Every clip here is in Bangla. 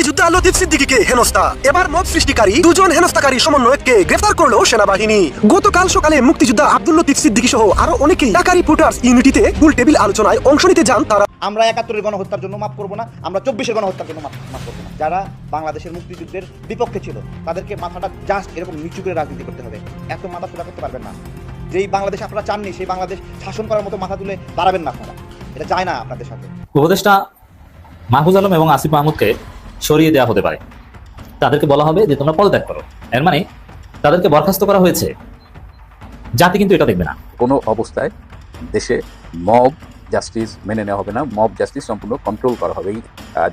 মুক্তিযোদ্ধা লতিফ সিদ্দিকীকে হেনস্থা। এবার মব সৃষ্টিকারী দুজন হেনস্থাকারী সমন্বয়ককে গ্রেফতার করল সেনাবাহিনী। গতকাল সকালে মুক্তিযোদ্ধা আব্দুল লতিফ সিদ্দিকী সহ আরও অনেকেই ঢাকা রিপোর্টার্স ইউনিটিতে গোল টেবিল আলোচনায় অংশ নিতে যান তারা আমরা একাত্তরের গণহত্যার জন্য মাফ করব না আমরা চব্বিশের গণহত্যার জন্য মাফ মাফ করব না। যারা বাংলাদেশের মুক্তিযুদ্ধের বিপক্ষে ছিল তাদেরকে মাথাটা জাস্ট এরকম নিচু করে রাজনীতি করতে হবে। এত মাথা সোজা করতে পারবেন না। যেই বাংলাদেশ আপনারা চাননি সেই বাংলাদেশ শাসন করার মতো মাথা তুলে দাঁড়াবেন না আপনারা। এটা চায় না আপনাদের সাথে। উপদেষ্টা মাহফুজ আলম এবং আসিফ মাহমুদকে সরিয়ে দেওয়া হতে পারে। তাদেরকে বলা হবে যে, তোমরা পদত্যাগ করো। এর মানে তাদেরকে বরখাস্ত করা হয়েছে। জাতি কিন্তু এটা দেখবে না। কোনো অবস্থায় দেশে মব জাস্টিস মেনে নেওয়া হবে না মব জাস্টিস সম্পূর্ণ কন্ট্রোল করা হবে।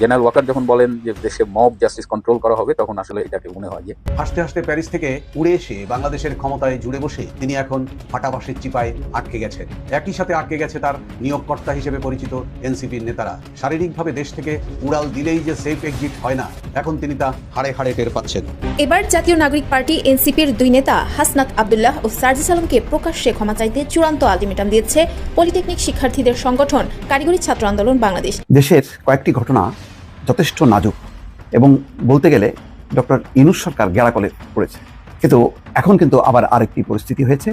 জেনারেল ওয়াকার যখন বলেন যে দেশে মব জাস্টিস কন্ট্রোল করা হবে, তখন আসলে এটাকে মনে হয় যে হাসতে হাসতে প্যারিস থেকে উড়ে এসে বাংলাদেশের ক্ষমতায় জুড়ে বসে তিনি এখন ফাটাবাসের চিপায় আটকে গেছেন। একই সাথে আটকে গেছে তার নিয়োগকর্তা হিসেবে পরিচিত এনসিপির নেতারা। শারীরিকভাবে দেশ থেকে উড়াল দিলেই যে সেফ এক্সিট হয় না এখন তিনি তা হাড়ে হাড়ে টের পাচ্ছেন। এবার জাতীয় নাগরিক পার্টি এনসিপির দুই নেতা হাসনাত আবদুল্লাহ ও সার্জিস আলমকে প্রকাশ্যে ক্ষমা চাইতে চূড়ান্ত আলটিমেটাম দিয়েছে পলিটেকনিক শিক্ষার্থীদের সংগঠন কারিগরি ছাত্র আন্দোলন বাংলাদেশ। দেশের কয়েকটি ঘটনা যথেষ্ট নাজুক এবং বলতে গেলে ডক্টর ইনুস সরকার গেরাকলে পড়েছে। কিন্তু এখন কিন্তু আবার আরেকটি পরিস্থিতি হয়েছে।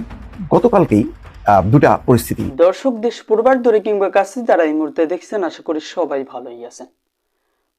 গতকালকেই আহ, দুটা পরিস্থিতি। দর্শক দেশ পূর্বার দূরে কিংবা কাছে যারা এই মুহূর্তে দেখছেন আশা করি সবাই ভালোই আছেন।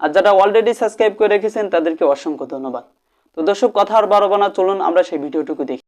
আর যারা অলরেডি সাবস্ক্রাইব করে রেখেছেন, তাদেরকে অসংখ্য ধন্যবাদ। তো দর্শক, কথা আর বারবার না, চলুন আমরা সেই ভিডিওটুকু দেখি।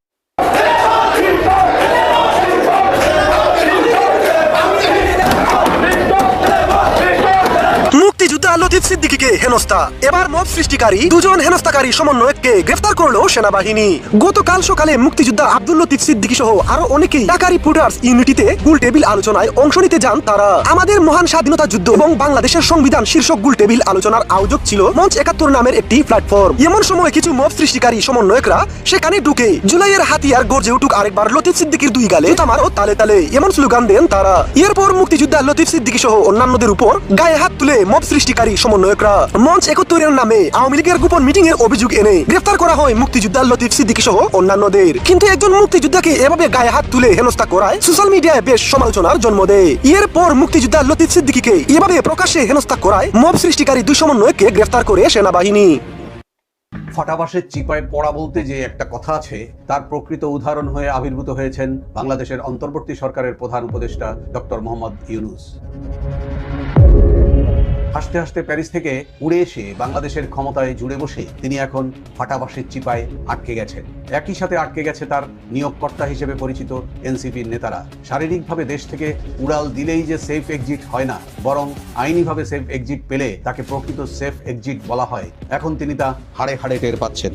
মুক্তিযোদ্ধা লতিফ সিদ্দিকীকে হেনস্থা। এবার মব সৃষ্টিকারী দুজন হেনস্থাকারী সমন্বয়ককে গ্রেফতার করল সেনাবাহিনী। গতকাল সকালে মুক্তিযোদ্ধা আব্দুল লতিফ সিদ্দিকী সহ আরও অনেকেই ঢাকা রিপোর্টার্স ইউনিটিতে গুল টেবিল আলোচনায় অংশ নিতে যান তারা। আমাদের মহান স্বাধীনতা যুদ্ধ এবং বাংলাদেশের সংবিধান শীর্ষক গুল টেবিল আলোচনার আয়োজক ছিল মঞ্চ একাত্তর নামের একটি প্ল্যাটফর্ম এমন সময় কিছু মব সৃষ্টিকারী সমন্বয়করা সেখানে ঢুকে জুলাইয়ের হাতিয়ার গর্জে উঠুক আরেকবার লতিফ সিদ্দিকীর দুই গালে। তামার ও তালে তালে এমন স্লোগান দেন তারা। এরপর মুক্তিযোদ্ধা লতিফ সিদ্দিকী সহ অন্যান্যদের উপর গায়ে হাত তুলে মব সৃষ্টিকারী সমন্বয়করা মঞ্চ একত্তরের নামে আওয়ামী লীগের গোপন মিটিং এর অভিযোগ এনে গ্রেফতার করা হয় মুক্তিযোদ্ধা লতিফ সিদ্দিকী সহ অন্যান্যদের। কিন্তু একজন মুক্তিযোদ্ধাকে এভাবে গায়ে হাত তুলে হেনস্থা করায় সোশ্যাল মিডিয়ায় বেশ সমালোচনার জন্ম দেয়। এর পর মুক্তিযোদ্ধা লতিফ সিদ্দিকীকে এভাবে প্রকাশ্যে হেনস্থা করায় মব সৃষ্টিকারী দুই সমন্বয়ককে গ্রেফতার করে সেনাবাহিনী। ফাটাবাসের চিপায় পড়া বলতে যে একটা কথা আছে, তার প্রকৃত উদাহরণ হয়ে আবির্ভূত হয়েছেন বাংলাদেশের অন্তর্বর্তী সরকারের প্রধান উপদেষ্টা ডক্টর মোহাম্মদ ইউনুস। হাসতে হাসতে প্যারিস থেকে উড়ে এসে বাংলাদেশের ক্ষমতায় জুড়ে বসে তিনি এখন ফাটাবাসের চিপায় আটকে গেছেন। একই সাথে আটকে গেছে তার নিয়োগকর্তা হিসেবে পরিচিত এনসিপির নেতারা। শারীরিকভাবে দেশ থেকে উড়াল দিলেই যে সেফ এক্সিট হয় না, বরং আইনিভাবে সেফ এক্সিট পেলে তাকে প্রকৃত সেফ এক্সিট বলা হয়। এখন তিনি তা হাড়ে হাড়ে টের পাচ্ছেন।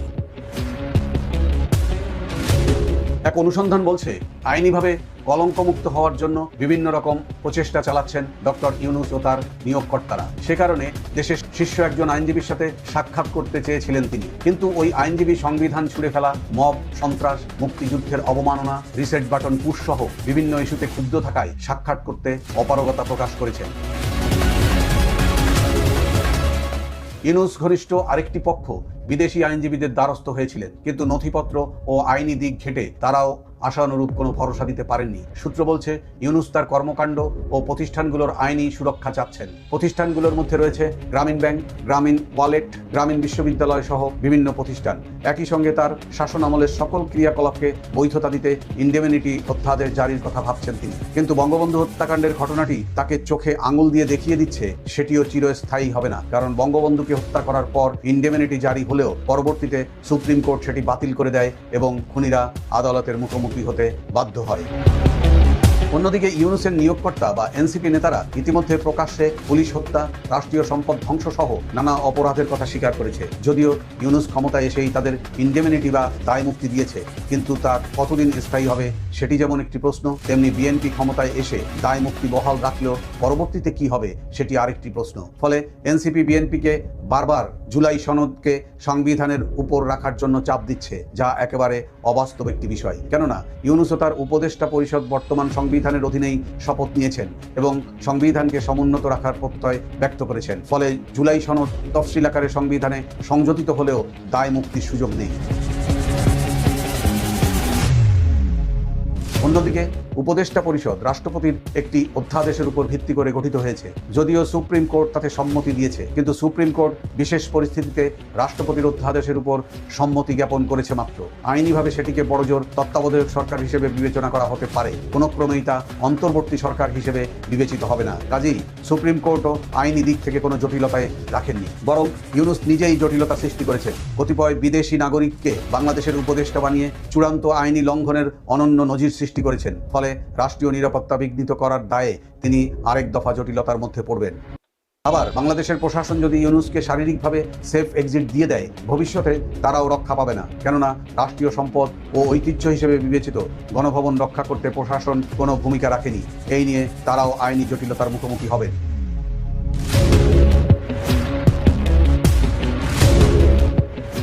এক অনুসন্ধান বলছে, আইনিভাবে কলঙ্কমুক্ত হওয়ার জন্য বিভিন্ন রকম প্রচেষ্টা চালাচ্ছেন ডক্টর ইউনুস ও তার নিয়োগকর্তারা। সে কারণে দেশের শীর্ষ একজন আইনজীবীর সাথে সাক্ষাৎ করতে চেয়েছিলেন তিনি। কিন্তু ওই আইনজীবী সংবিধান ছুড়ে ফেলা, মব, সন্ত্রাস, মুক্তিযুদ্ধের অবমাননা, রিসেট বাটন পুশ সহ বিভিন্ন ইস্যুতে ক্ষুব্ধ থাকায় সাক্ষাৎ করতে অপারগতা প্রকাশ করেছেন। ইউনুস ঘনিষ্ঠ আরেকটি পক্ষ বিদেশি আইনজীবীদের দ্বারস্থ হয়েছিলেন। কিন্তু নথিপত্র ও আইনি দিক ঘেটে তারাও আশানুরূপ কোনো ভরসা দিতে পারেননি। সূত্র বলছে, ইউনুস তার কর্মকাণ্ড ও প্রতিষ্ঠানগুলোর আইনি সুরক্ষা চাচ্ছেন। প্রতিষ্ঠানগুলোর মধ্যে রয়েছে গ্রামীণ ব্যাংক, গ্রামীণ ওয়ালেট, গ্রামীণ বিশ্ববিদ্যালয় সহ বিভিন্ন প্রতিষ্ঠান। একই সঙ্গে তার শাসন আমলের সকল ক্রিয়াকলাপকে বৈধতা দিতে ইন্ডেমিনিটি অধ্যাদেশ জারির কথা ভাবছেন তিনি। কিন্তু বঙ্গবন্ধু হত্যাকাণ্ডের ঘটনাটি তাকে চোখে আঙুল দিয়ে দেখিয়ে দিচ্ছে, সেটিও চিরস্থায়ী হবে না। কারণ বঙ্গবন্ধুকে হত্যা করার পর ইন্ডেমিনিটি জারি হলেও পরবর্তীতে সুপ্রিম কোর্ট সেটি বাতিল করে দেয় এবং খুনিরা আদালতের মুখোমুখি হতে বাধ্য হয়। অন্যদিকে ইউনুসের নিয়োগকর্তা বা এনসিপি নেতারা ইতিমধ্যে প্রকাশ্যে পুলিশ হত্যা, রাষ্ট্রীয় সম্পদ ধ্বংস সহ নানা অপরাধের কথা স্বীকার করেছে। যদিও ইউনুস ক্ষমতায় এসেই তাদের ইন্ডেমিনিটি বা দায় মুক্তি দিয়েছে, কিন্তু তার কতদিন স্থায়ী হবে সেটি যেমন একটি প্রশ্ন, তেমনি বিএনপি ক্ষমতায় এসে দায় মুক্তি বহাল রাখলেও পরবর্তীতে কি হবে সেটি আরেকটি প্রশ্ন। ফলে এনসিপি, বিএনপিকে বারবার জুলাই সনদকে সংবিধানের উপর রাখার জন্য চাপ দিচ্ছে, যা একেবারে অবাস্তব একটি বিষয়। কেননা ইউনুস ও তার উপদেষ্টা পরিষদ বর্তমান সংবিধানের অধীনেই শপথ নিয়েছেন এবং সংবিধানকে সমুন্নত রাখার প্রত্যয় ব্যক্ত করেছেন। ফলে জুলাই সনদ তফসিল আকারে সংবিধানে সংযোজিত হলেও দায় মুক্তির সুযোগ নেই। অন্যদিকে উপদেষ্টা পরিষদ রাষ্ট্রপতির একটি অধ্যাদেশের উপর ভিত্তি করে গঠিত হয়েছে। যদিও সুপ্রিম কোর্ট তাতে সম্মতি দিয়েছে, কিন্তু সুপ্রিম কোর্ট বিশেষ পরিস্থিতিতে রাষ্ট্রপতির অধ্যাদেশের উপর সম্মতি জ্ঞাপন করেছে মাত্র। আইনিভাবে সেটিকে বড়জোর তত্ত্বাবধায়ক সরকার হিসেবে বিবেচনা করা হতে পারে। কোনো ক্রমেই তা অন্তর্বর্তী সরকার হিসেবে বিবেচিত হবে না। কাজেই সুপ্রিম কোর্টও আইনি দিক থেকে কোনো জটিলতায় রাখেননি। বরং ইউনুস নিজেই জটিলতা সৃষ্টি করেছেন। কতিপয় বিদেশি নাগরিককে বাংলাদেশের উপদেষ্টা বানিয়ে চূড়ান্ত আইনি লঙ্ঘনের অনন্য নজির সৃষ্টি করেছেন। ফলে রাষ্ট্রীয় নিরাপত্তা বিঘ্নিত করার দায়ে তিনি আরেক দফা জটিলতার মধ্যে পড়বেন। আবার বাংলাদেশের প্রশাসন যদি ইউনুসকে শারীরিকভাবে সেফ এক্সিট দিয়ে দেয়, ভবিষ্যতে তারাও রক্ষা পাবে না। কেননা রাষ্ট্রীয় সম্পদ ও ঐতিহ্য হিসেবে বিবেচিত গণভবন রক্ষা করতে প্রশাসন কোনো ভূমিকা রাখেনি। এই নিয়ে তারাও আইনি জটিলতার মুখোমুখি হবেন।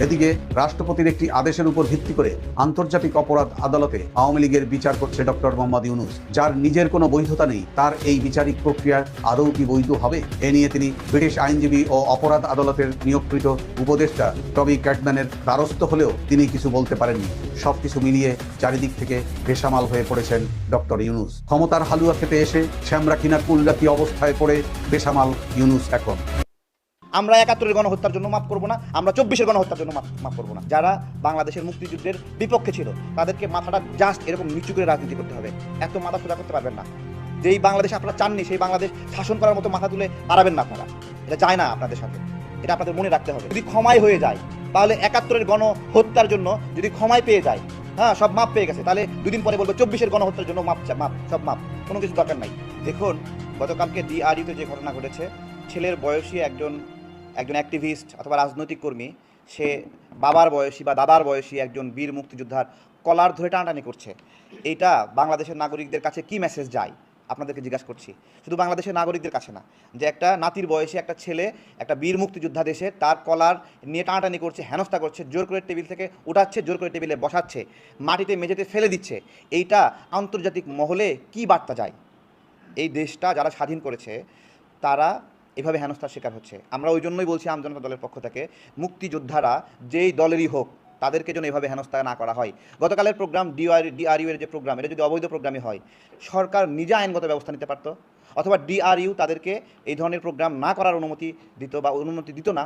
এদিকে রাষ্ট্রপতির একটি আদেশের উপর ভিত্তি করে আন্তর্জাতিক অপরাধ আদালতে আওয়ামী লীগের বিচার করছে ডক্টর মোহাম্মদ ইউনুস, যার নিজের কোনো বৈধতা নেই, তার এই বিচারিক প্রক্রিয়া আদৌ কি বৈধ হবে? এ নিয়ে তিনি ব্রিটিশ আইনজীবী ও অপরাধ আদালতের নিয়োগকৃত উপদেষ্টা টবি ক্যাটম্যানের দ্বারস্থ হলেও তিনি কিছু বলতে পারেননি। সবকিছু মিলিয়ে চারিদিক থেকে বেসামাল হয়ে পড়েছেন ডক্টর ইউনুস। ক্ষমতার হালুয়া খেতে এসে শ্যামরা কিনা কুলরাতি অবস্থায় পড়ে বেসামাল ইউনুস এখন। আমরা একাত্তরের গণহত্যার জন্য মাফ করব না, আমরা চব্বিশের গণহত্যার জন্য মাফ করব না। যারা বাংলাদেশের মুক্তিযুদ্ধের বিপক্ষে ছিল, তাদেরকে মাথাটা জাস্ট এরকম নিচু করে রাজনীতি করতে হবে। এত মাথা সোজা করতে পারবেন না। যেই বাংলাদেশ আপনারা চাননি, সেই বাংলাদেশ শাসন করার মতো মাথা তুলে পারাবেন না আপনারা। এটা যায় না আপনাদের সাথে। এটা আপনাদের মনে রাখতে হবে। যদি ক্ষমাই হয়ে যায়, তাহলে একাত্তরের গণহত্যার জন্য যদি ক্ষমাই পেয়ে যায় হ্যাঁ সব মাপ পেয়ে গেছে, তাহলে দুদিন পরে বলব চব্বিশের গণহত্যার জন্য মাপ মাপ সব মাপ কোনো কিছু দরকার নাই। দেখুন, গতকালকে ডিআরইউতে যে ঘটনা ঘটেছে, ছেলের বয়সী একজন একজন অ্যাক্টিভিস্ট অথবা রাজনৈতিক কর্মী, সে বাবার বয়সী বা দাদার বয়সী একজন বীর মুক্তিযোদ্ধার কলার ধরে টানাটানি করছে। এইটা বাংলাদেশের নাগরিকদের কাছে কি মেসেজ যায়? আপনাদেরকে জিজ্ঞাসা করছি। শুধু বাংলাদেশের নাগরিকদের কাছে না, যে একটা নাতির বয়সী একটা ছেলে, একটা বীর মুক্তিযোদ্ধা দেশে তার কলার নিয়ে টানাটানি করছে, হেনস্থা করছে, জোর করে টেবিল থেকে উঠাচ্ছে, জোর করে টেবিলে বসাচ্ছে, মাটিতে মেঝেতে ফেলে দিচ্ছে। এইটা আন্তর্জাতিক মহলে কি বার্তা যায়? এই দেশটা যারা স্বাধীন করেছে, তারা এভাবে হেনস্থার শিকার হচ্ছে। আমরা ওই জন্যই বলছি আম জনতা দলের পক্ষ থেকে, মুক্তিযোদ্ধারা যেই দলেরই হোক, তাদেরকে যেন এভাবে হেনস্থা না করা হয়। গতকালের প্রোগ্রাম ডিআর ডিআরইউ এর যে প্রোগ্রাম, এটা যদি অবৈধ প্রোগ্রামই হয়, সরকার নিজে আইনগত ব্যবস্থা নিতে পারতো? অথবা ডিআরইউ তাদেরকে এই ধরনের প্রোগ্রাম না করার অনুমতি দিত বা অনুমতি দিত না?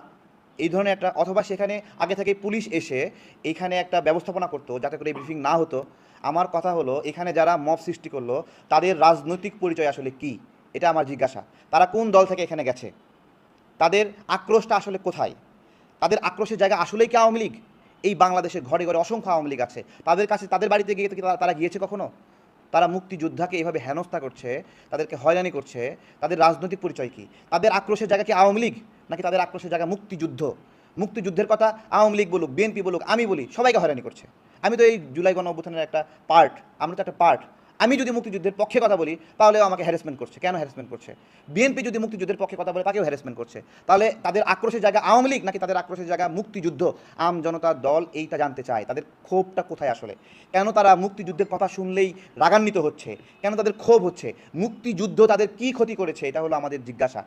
এই ধরনের একটা, অথবা সেখানে আগে থেকে পুলিশ এসে এখানে একটা ব্যবস্থাপনা করতো যাতে করে ব্রিফিং না হতো। আমার কথা হলো, এখানে যারা মব সৃষ্টি করল, তাদের রাজনৈতিক পরিচয় আসলে কি? এটা আমার জিজ্ঞাসা। তারা কোন দল থেকে এখানে গেছে? তাদের আক্রোশটা আসলে কোথায়? তাদের আক্রোশের জায়গা আসলেই কি আওয়ামী লীগ? এই বাংলাদেশের ঘরে ঘরে অসংখ্য আওয়ামী লীগ আছে। তাদের কাছে, তাদের বাড়িতে গিয়ে তারা গিয়েছে কখনো? তারা মুক্তিযোদ্ধাকে এইভাবে হেনস্থা করছে, তাদেরকে হয়রানি করছে। তাদের রাজনৈতিক পরিচয় কি? তাদের আক্রোশের জায়গা কি আওয়ামী লীগ? নাকি তাদের আক্রোশের জায়গা মুক্তিযুদ্ধ? মুক্তিযুদ্ধের কথা আওয়ামী লীগ বলুক, বিএনপি বলুক, আমি বলি, সবাইকে হয়রানি করছে। আমি তো এই জুলাই গণ অভ্যুত্থানের একটা পার্ট আমরা তো একটা পার্ট আমি যদি মুক্তিযুদ্ধের পক্ষে কথা বলি, তাহলেও আমাকে হ্যারাসমেন্ট করছে। কেন হ্যারাসমেন্ট করছে? বিএনপি যদি মুক্তিযুদ্ধের পক্ষে কথা বলে, তাকেও হ্যারাসমেন্ট করছে। তাহলে তাদের আক্রোশের জায়গা আওয়ামী লীগ নাকি তাদের আক্রোশের জায়গা মুক্তিযুদ্ধ? আম জনতার দল এইটা জানতে চায়। তাদের ক্ষোভটা কোথায় আসলে? কেন তারা মুক্তিযুদ্ধের কথা শুনলেই রাগান্বিত হচ্ছে? কেন তাদের ক্ষোভ হচ্ছে? মুক্তিযুদ্ধ তাদের কি ক্ষতি করেছে? এটা হলো আমাদের জিজ্ঞাসা।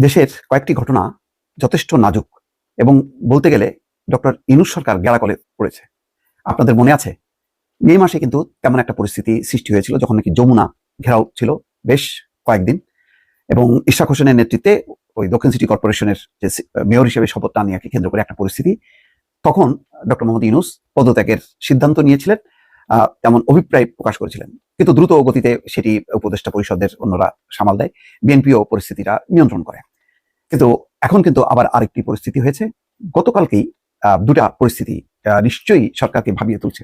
দেশের কয়েকটি ঘটনা যথেষ্ট নাজুক এবং বলতে গেলে ডক্টর ইনুস সরকার গেলা গেলাকলে পড়েছে। আপনাদের মনে আছে মে মাসে কিন্তু তেমন একটা পরিস্থিতি সৃষ্টি হয়েছিল যখন নাকি যমুনা ঘেরাও ছিল বেশ কয়েকদিন এবং ইশাক হোসেনের নেতৃত্বে ওই দক্ষিণ সিটি কর্পোরেশনের যে মেয়র হিসেবে শপথ শপথটা নেওয়াকে কেন্দ্র করে একটা পরিস্থিতি। তখন ডক্টর মোহাম্মদ ইউনুস পদত্যাগের সিদ্ধান্ত নিয়েছিলেন তেমন অভিপ্রায় প্রকাশ করেছিলেন। কিন্তু দ্রুত গতিতে সেটি উপদেষ্টা পরিষদের অন্যরা সামাল দেয়, বিএনপিও পরিস্থিতিটা নিয়ন্ত্রণ করে। কিন্তু এখন কিন্তু আবার আরেকটি পরিস্থিতি হয়েছে। গতকালকেই দুটা পরিস্থিতি নিশ্চয়ই সরকারকে ভাবিয়ে তুলছে।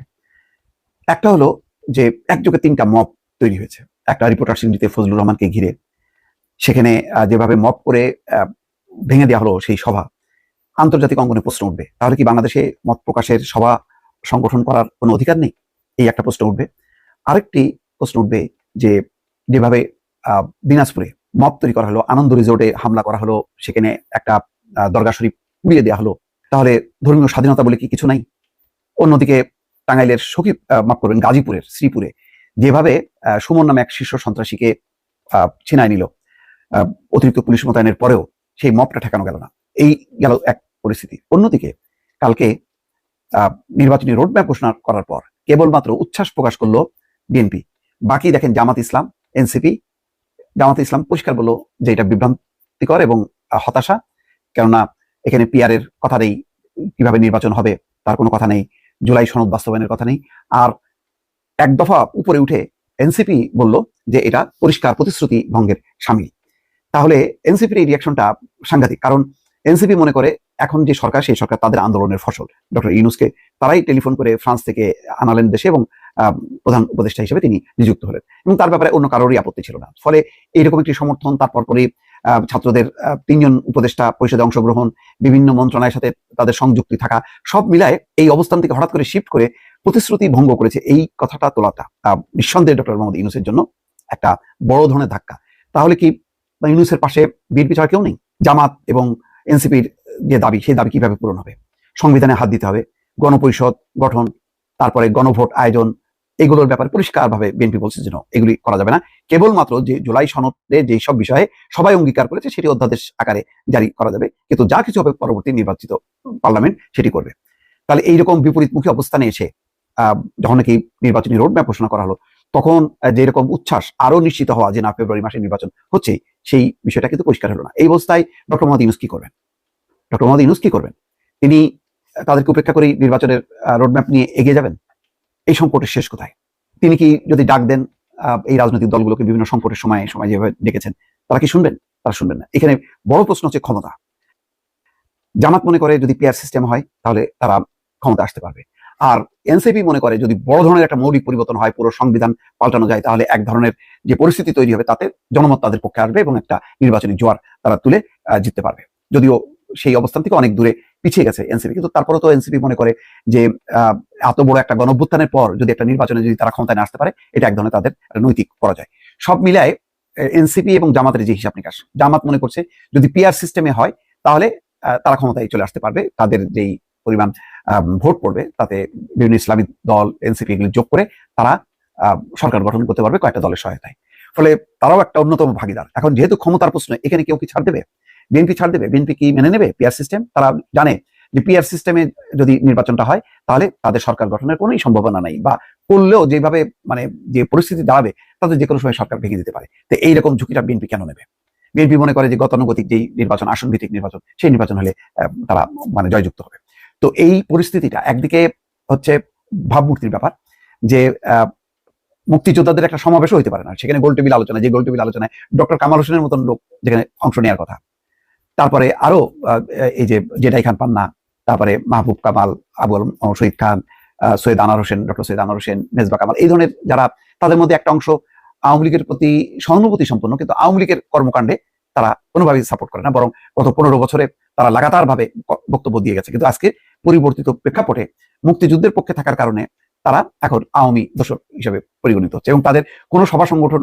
একটা হলো যে একযোগে তিনটা মব তৈরি হয়েছে। একটা রিপোর্টার সিন্ডিতে ফজলুর রহমানকে ঘিরে। সেখানে যেভাবে মব করে ভেঙে দেওয়া হলো সেই সভা, আন্তর্জাতিক অঙ্গনে প্রশ্ন উঠবে। তাহলে কি বাংলাদেশে মত প্রকাশের সভা সংগঠন করার কোনো অধিকার নেই? এই একটা প্রশ্ন উঠবে। আরেকটি প্রশ্ন উঠবে যে, যেভাবে দিনাজপুরে মব তৈরি করা হলো, আনন্দ রিসোর্টে হামলা করা হলো, সেখানে একটা দরগা শরীফ উড়িয়ে দেওয়া হলো, তাহলে ধর্মীয় স্বাধীনতা বলে কি কিছু নাই? অন্যদিকে টাঙ্গাইলের সখী মাফ করবেন, গাজীপুরের, শ্রীপুরে। যেভাবে সুমন নামে এক শীর্ষ সন্ত্রাসীকে ছিনায় নিল অতিরিক্ত পুলিশ মোতায়েনের পরেও সেই মপটা ঠেকানো গেল না। এই গেল এক পরিস্থিতি। অন্যদিকে, কালকে নির্বাচনী রোডম্যাপ ঘোষণা করার পর কেবলমাত্র উচ্ছ্বাস প্রকাশ করল বিএনপি। বাকি দেখেন জামাত ইসলাম, এনসিপি। জামাত ইসলাম পরিষ্কার বলল যে এটা বিভ্রান্তিকর এবং হতাশা। কেননা, এখানে পিআর এর কথা নেই, কীভাবে নির্বাচন হবে, তার কোনো কথা নেই। জুলাই সনদ বাস্তবায়নের কথা নেই। আর এক দফা উপরে উঠে এনসিপি বলল যে এটা পরিষ্কার প্রতিশ্রুতি ভঙ্গের সামিল। তাহলে এনসিপির এই রিয়াকশনটা সাংঘাতিক, কারণ এনসিপি মনে করে এখন যে সরকার, সেই সরকার তাদের আন্দোলনের ফসল। ডক্টর ইউনুসকে তারাই টেলিফোন করে ফ্রান্স থেকে আনালেন দেশে এবং প্রধান উপদেষ্টা হিসেবে তিনি নিযুক্ত হলেন। এবং তার ব্যাপারে অন্য কারোরই আপত্তি ছিল না। ফলে এইরকম একটি সমর্থন, তারপর পরে ছাত্রদের তিনজন উপদেষ্টা পরিষদে অংশগ্রহণ, বিভিন্ন মন্ত্রণালয়ের সাথে তাদের সংযুক্তি থাকা, সব মিলায় এই অবস্থান থেকে হঠাৎ করে শিফট করে প্রতিশ্রুতি ভঙ্গ করেছে এই কথাটা তোলাটা। নিঃসন্দেহে ডক্টর মোহাম্মদ ইউনুসের জন্য একটা বড় ধরনের ধাক্কা। তাহলে কি ইউনুসের পাশে বিএনপি ছাড়া কেউ নেই? জামাত এবং এনসিপির যে দাবি, সেই দাবি কীভাবে পূরণ হবে? সংবিধানে হাত দিতে হবে। গণপরিষদ গঠন, তারপরে গণভোট আয়োজন এগুলোর ব্যাপারে পরিষ্কারভাবে বিএনপি বলছে যে এগুলি করা যাবে না। কেবলমাত্র যে জুলাই সনদে যে সব বিষয়ে সবাই অঙ্গীকার করেছে সেটি অধ্যাদেশ আকারে জারি করা যাবে। কিন্তু যা কিছু হবে পরবর্তী নির্বাচিত পার্লামেন্ট সেটি করবে। তাহলে এইরকম বিপরীতমুখী অবস্থানে এসে যখন নাকি নির্বাচনী রোডম্যাপ ঘোষণা করা হলো তখন আহ, যে উচ্ছ্বাস আরও নিশ্চিত হওয়া যে না ফেব্রুয়ারি মাসে নির্বাচন হচ্ছে সেই বিষয়টা কিন্তু পরিষ্কার হলো না। এই অবস্থায় ডক্টর মোহাম্মদ ইউনুস কি করবেন? ডক্টর মোহাম্মদ ইউনুস কি করবেন? তিনি তাদেরকে উপেক্ষা করেই নির্বাচনের রোডম্যাপ নিয়ে এগিয়ে যাবেন? এই সংকটের শেষ কোথায়? তিনি কি যদি ডাক দেন এই রাজনৈতিক দলগুলোকে বিভিন্ন সংকটের সময় সময় যেভাবে ডেকেছেন, তারা কি শুনবেন? তারা শুনবেন না। এখানে বড় প্রশ্ন হচ্ছে ক্ষমতা। জামাত মনে করে যদি পেয়ার সিস্টেম হয়, তাহলে তারা ক্ষমতা আসতে পারবে। আর এনসিপি মনে করে যদি বড় ধরনের একটা মৌলিক পরিবর্তন হয়, পুরো সংবিধান পাল্টানো যায়, তাহলে এক ধরনের যে পরিস্থিতি তৈরি হবে, তাতে জনমত তাদের পক্ষে আসবে এবং একটা নির্বাচনী জোয়ার তারা তুলে জিততে পারবে। যদিও সেই অবস্থান থেকে অনেক দূরে পিছিয়ে গেছে এনসিপি। কিন্তু তারপরে তো এনসিপি মনে করে যে এত বড় একটা গণভ্যুত্থানের পর যদি একটা নির্বাচনে যদি তারা ক্ষমতায় আসতে পারে, এটা এক ধরনের তাদের নৈতিক পরাজয়। সব মিলায় এনসিপি এবং জামাতের যে হিসাব নিকাশ, জামাত মনে করছে যদি পিআর সিস্টেমে হয়, তাহলে তারা ক্ষমতায় চলে আসতে পারবে, তাদের যেই পরিমাণ ভোট পড়বে, তাতে বিভিন্ন ইসলামিক দল, এনসিপি এগুলি যোগ করে তারা সরকার গঠন করতে পারবে কয়েকটা দলের সহায়তায়। ফলে তারাও একটা অন্যতম ভাগিদার। এখন যেহেতু ক্ষমতার প্রশ্ন, এখানে কেউ কি ছাড় দেবে? বিএনপি ছাড় দেবে, বিএনপি কি মেনে নেবে পিআর সিস্টেম তারা জানে যে পিআর সিস্টেমে যদি নির্বাচনটা হয়, তাহলে তাদের সরকার গঠনের কোনোই সম্ভাবনা নাই বা করলেও যেভাবে মানে যে পরিস্থিতি দাঁড়াবে তাদের যে কোনো সময় সরকার ভেঙে দিতে পারে। তো এইরকম ঝুঁকিটা বিএনপি কেন নেবে? বিএনপি মনে করে যে গতানুগতিক যেই নির্বাচন আসন ভিত্তিক নির্বাচন, সেই নির্বাচন হলে তারা মানে জয়যুক্ত হবে। তো এই পরিস্থিতিটা একদিকে হচ্ছে ভাবমূর্তির ব্যাপার যে মুক্তিযোদ্ধাদের একটা সমাবেশও হইতে পারে না। সেখানে গোল টেবিল আলোচনা যে গোল টেবিল আলোচনায় ডক্টর কামাল হোসেনের মতন লোক যেখানে অংশ নেওয়ার কথা তারপরে আরও এই যে জেডাই খান পান্না, তারপরে মাহবুব কামাল, আবু আলম ও, শহীদ খান সৈয়দ আনার হোসেন, ডক্টর সৈয়দ আনার হোসেন, মেজবা কামাল, এই ধরনের যারা তাদের মধ্যে একটা অংশ আওয়ামী লীগের প্রতি সহানুভূতি সম্পন্ন কিন্তু আওয়ামী লীগের কর্মকাণ্ডে তারা কোনোভাবেই সাপোর্ট করে না, বরং গত পনেরো বছরে তারা লাগাতার ভাবে বক্তব্য দিয়ে গেছে। কিন্তু আজকে পরিবর্তিত প্রেক্ষাপটে মুক্তিযুদ্ধের পক্ষে থাকার কারণে তারা এখন আওয়ামী দর্শক হিসেবে পরিগণিত হচ্ছে এবং তাদের কোনো সভা সংগঠন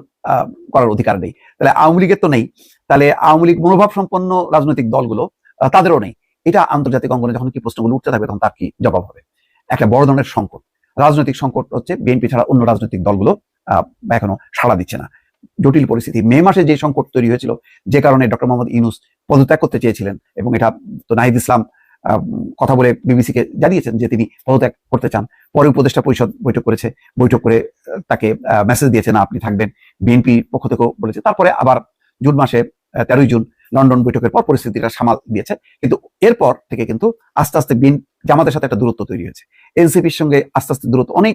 করার অধিকার নেই। তাহলে আওয়ামী লীগের তো নেই। তাহলে আওয়ামী লীগ মনোভাব সম্পন্ন রাজনৈতিক দলগুলো তাদেরও নেই। এটা আন্তর্জাতিক অঙ্গনে যখন কি প্রশ্নগুলো উঠতে থাকবে তখন তার কি জবাব হবে? একটা বড় ধরনের সংকট। রাজনৈতিক সংকট হচ্ছে বিএনপি ছাড়া অন্য রাজনৈতিক দলগুলো এখনও সাড়া দিচ্ছে না। জটিল পরিস্থিতি। মে মাসে যে সংকট তৈরি হয়েছিল, যে কারণে ডক্টর মোহাম্মদ ইউনুস পদত্যাগ করতে চেয়েছিলেন এবং এটা তো নাহিদ ইসলাম কথা বলে বিবিসিকে জানিয়েছেন যে তিনি পদত্যাগ করতে চান। পরে উপদেষ্টা পরিষদ বৈঠক করেছে। বৈঠক করে তাকে মেসেজ দিয়েছে না আপনি থাকবেন। বিএনপি পক্ষ থেকেও বলেছে। তারপরে আবার জুন মাসে তেরোই জুন লন্ডন বৈঠকের পর পরিস্থিতিটা সামাল দিয়েছে। কিন্তু এরপর থেকে কিন্তু আস্তে আস্তে বিন জামাতের সাথে একটা দূরত্ব তৈরি হয়েছে। এনসিপির সঙ্গে আস্তে আস্তে দূরত্ব অনেক